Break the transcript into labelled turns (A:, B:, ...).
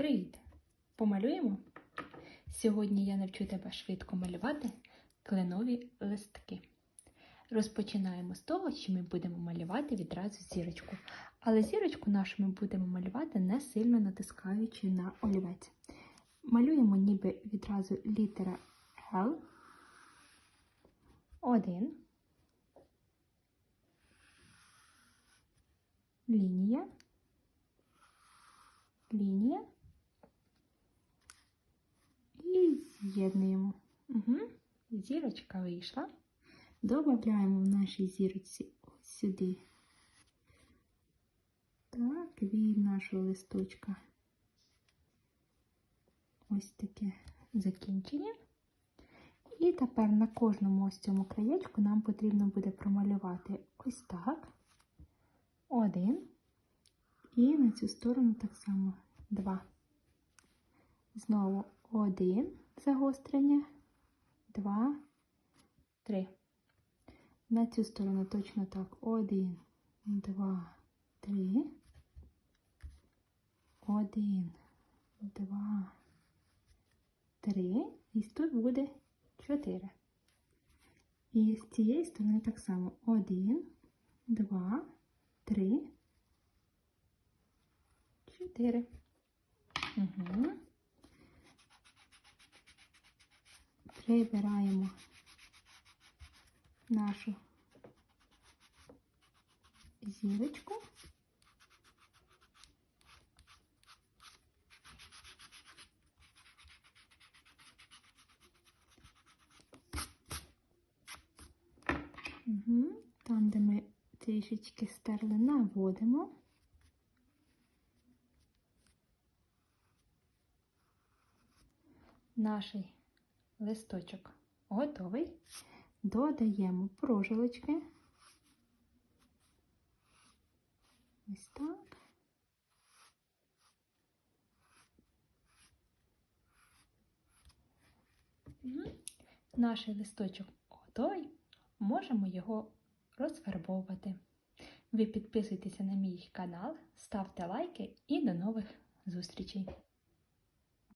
A: Привіт! Помалюємо? Сьогодні я навчу тебе швидко малювати кленові листки. Розпочинаємо з того, що ми будемо малювати відразу зірочку. Але зірочку нашу ми будемо малювати не сильно натискаючи на олівець. Малюємо ніби відразу літера L. Один. Лінія. Лінія. І з'єднуємо. Угу. Зірочка вийшла. Добавляємо в нашій зірочці ось сюди. Так, від нашого листочка. Ось таке закінчення. І тепер на кожному ось цьому краєчку нам потрібно буде промалювати ось так. Один. І на цю сторону так само два. Знову один загострення, два, три. На цю сторону точно так. Один, два, три. Один, два, три. І тут буде чотири. І з цієї сторони так само. Один, два, три. Чотири. Угу. Прибираємо нашу зірочку. Угу. Там, де ми трішечки стерли, наводимо. Наш листочок готовий. Додаємо прожилочки. Ось так. Наш листочок готовий. Можемо його розфарбовувати. Ви підписуйтеся на мій канал, ставте лайки і до нових зустрічей!